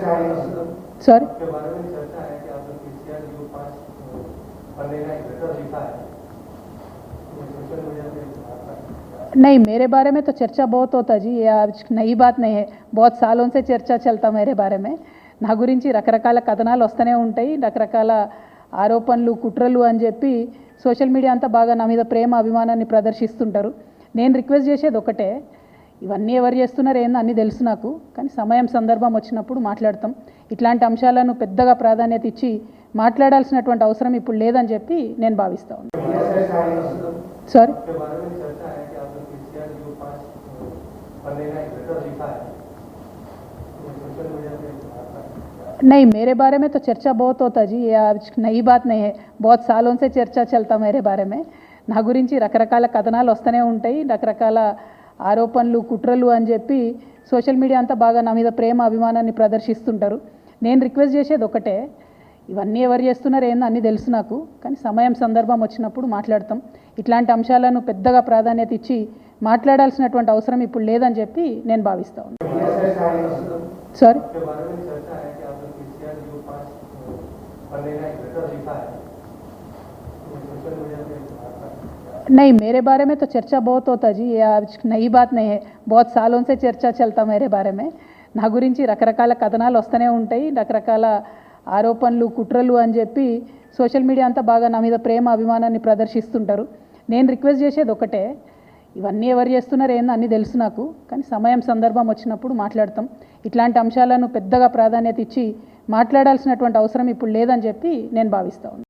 Sorry के बारे में चर्चा है कि आपने पीसीआर जो पास बनने का एक लेटर लिखा है ये सोशल मीडिया पे आता है नहीं मेरे बारे में तो चर्चा बहुत होता जी ये आज नई बात नहीं है बहुत सालों से चर्चा चलता मेरे बारे में నా గురించి రకరకాల కథనాలు వస్తూనే ఉంటాయి రకరకాల ఆరోపణలు కుట్రలు అని చెప్పి సోషల్ మీడియా అంతా బాగా నా మీద ప్రేమ అభిమానాన్ని ప్రదర్శిస్తుంటారు నేను రిక్వెస్ట్ చేసేది ఒకటే ఇవన్నీ ఎవరు చేస్తున్నారు ఏందో అన్నీ తెలుసు నాకు కానీ సమయం సందర్భం వచ్చినప్పుడు మాట్లాడతాం ఇట్లాంటి అంశాలను పెద్దగా ప్రాధాన్యత ఇచ్చి మాట్లాడాల్సినటువంటి అవసరం ఇప్పుడు లేదని చెప్పి నేను భావిస్తా ఉన్నాను సారీ के बारे में चर्चा है कि आपने पीसीआर जो पास बनने का एक लेटर लिखा है ये सोशल मीडिया पे आता है नहीं मेरे बारे में तो चर्चा बहुत होता जी ये आज नई बात नहीं है बहुत सालों से चर्चा चलता मेरे बारे में నా గురించి రకరకాల కథనాలు వస్తూనే ఉంటాయి రకరకాల ఆరోపణలు కుట్రలు అని చెప్పి సోషల్ మీడియా అంతా బాగా నా మీద ప్రేమ అభిమానాన్ని ప్రదర్శిస్తుంటారు. నేను రిక్వెస్ట్ చేసేది ఒకటే ఇవన్నీ ఎవరు చేస్తున్నారు ఏందో అన్నీ తెలుసు నాకు కానీ సమయం సందర్భం వచ్చినప్పుడు మాట్లాడతాం. ఇట్లాంటి అంశాలను పెద్దగా ప్రాధాన్యత ఇచ్చి మాట్లాడాల్సినటువంటి అవసరం ఇప్పుడు లేదని చెప్పి నేను భావిస్తా ఉన్నాను సారీ नहीं मेरे बारे में तो चर्चा बहुत होता जी ये आज नई बात नहीं है बहुत सालों से चर्चा चलता मेरे बारे में నా గురించి రకరకాల కథనాలు వస్తూనే ఉంటాయి రకరకాల ఆరోపణలు కుట్రలు అని చెప్పి సోషల్ మీడియా అంతా బాగా నా మీద ప్రేమ అభిమానాన్ని ప్రదర్శిస్తుంటారు నేను రిక్వెస్ట్ చేసేది ఒకటే ఇవన్నీ ఎవరు చేస్తున్నారు ఏందో అన్నీ తెలుసు నాకు కానీ సమయం సందర్భం వచ్చినప్పుడు మాట్లాడతాం ఇట్లాంటి అంశాలను పెద్దగా ప్రాధాన్యత ఇచ్చి మాట్లాడాల్సినటువంటి అవసరం ఇప్పుడు లేదని చెప్పి నేను భావిస్తా ఉన్నాను